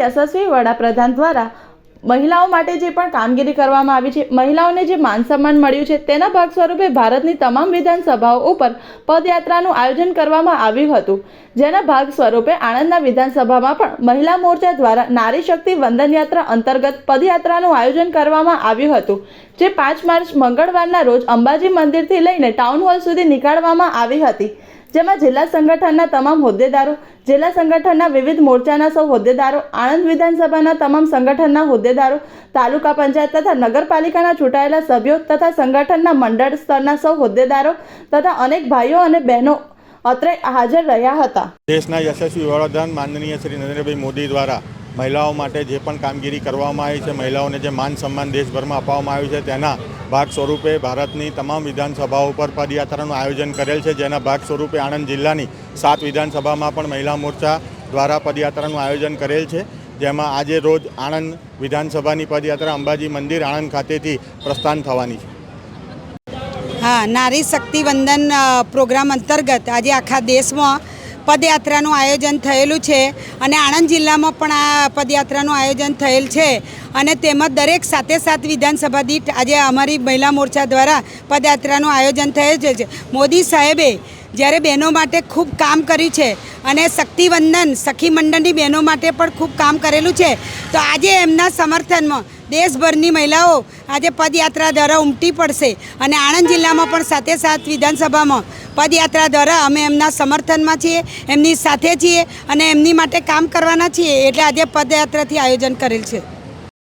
યશસ્વી વડાપ્રધાન દ્વારા મહિલાઓ માટે જે પણ કામગીરી કરવામાં આવી છે, મહિલાઓને જે માન સન્માન મળ્યું છે, તેના ભાગ સ્વરૂપે ભારતની તમામ વિધાનસભાઓ ઉપર પદયાત્રાનું આયોજન કરવામાં આવ્યું હતું. જેના ભાગ સ્વરૂપે આણંદના વિધાનસભામાં પણ મહિલા મોરચા દ્વારા નારી શક્તિ વંદન યાત્રા અંતર્ગત પદયાત્રાનું આયોજન કરવામાં આવ્યું હતું, જે પાંચ માર્ચ મંગળવારના રોજ અંબાજી મંદિરથી લઈને ટાઉન હોલ સુધી નીકાળવામાં આવી હતી. જેમાં જિલ્લા સંગઠનના તમામ હોદ્દેદારો, જિલ્લા સંગઠનના વિવિધ મોરચાના સૌ હોદ્દેદારો, આણંદ વિધાનસભાના તમામ સંગઠનના હોદ્દેદારો, તાલુકા પંચાયત તથા નગરપાલિકાના ચૂંટાયેલા સભ્યો તથા સંગઠનના મંડળ સ્તરના સૌ હોદ્દેદારો તથા અનેક ભાઈઓ અને બહેનો અત્રે હાજર રહ્યા હતા. દેશના યશસ્વી વડાપ્રધાન માનનીય શ્રી નરેન્દ્રભાઈ મોદી દ્વારા મહિલાઓ માટે જે પણ કામગીરી કરવામાં આવી છે, મહિલાઓને જે માન સન્માન દેશભરમાં આપવામાં આવ્યું છે, તેના ભાગ સ્વરૂપે ભારતની તમામ વિધાનસભાઓ પર પદયાત્રાનું આયોજન કરેલ છે, જેના ભાગ સ્વરૂપે આણંદ જિલ્લાની સાત વિધાનસભામાં પણ મહિલા મોરચા દ્વારા પદયાત્રાનું આયોજન કરેલ છે. જેમાં આજે રોજ આણંદ વિધાનસભાની પદયાત્રા અંબાજી મંદિર આણંદ ખાતેથી પ્રસ્થાન થવાની છે. હા, નારી શક્તિ વંદન પ્રોગ્રામ અંતર્ગત આજે આખા દેશમાં પદયાત્રાનું આયોજન થયેલું છે અને આણંદ જિલ્લામાં પણ આ પદયાત્રાનું આયોજન થયેલ છે અને તેમજ દરેક સાથે સાત વિધાનસભા દીઠ આજે અમારી મહિલા મોરચા દ્વારા પદયાત્રાનું આયોજન થયેલ છે. મોદી સાહેબે જ્યારે બહેનો માટે ખૂબ કામ કર્યું છે અને શક્તિવંદન, સખી મંડળની બહેનો માટે પણ ખૂબ કામ કરેલું છે. તો આજે એમના સમર્થનમાં દેશભરની મહિલાઓ આજે પદયાત્રા દ્વારા ઉમટી પડશે અને આણંદ જિલ્લામાં પણ સાથે સાથ વિધાનસભામાં પદયાત્રા દ્વારા અમે એમના સમર્થનમાં છીએ, એમની સાથે છીએ અને એમની માટે કામ કરવાના છીએ. એટલે આજે પદયાત્રાથી આયોજન કરેલ છે.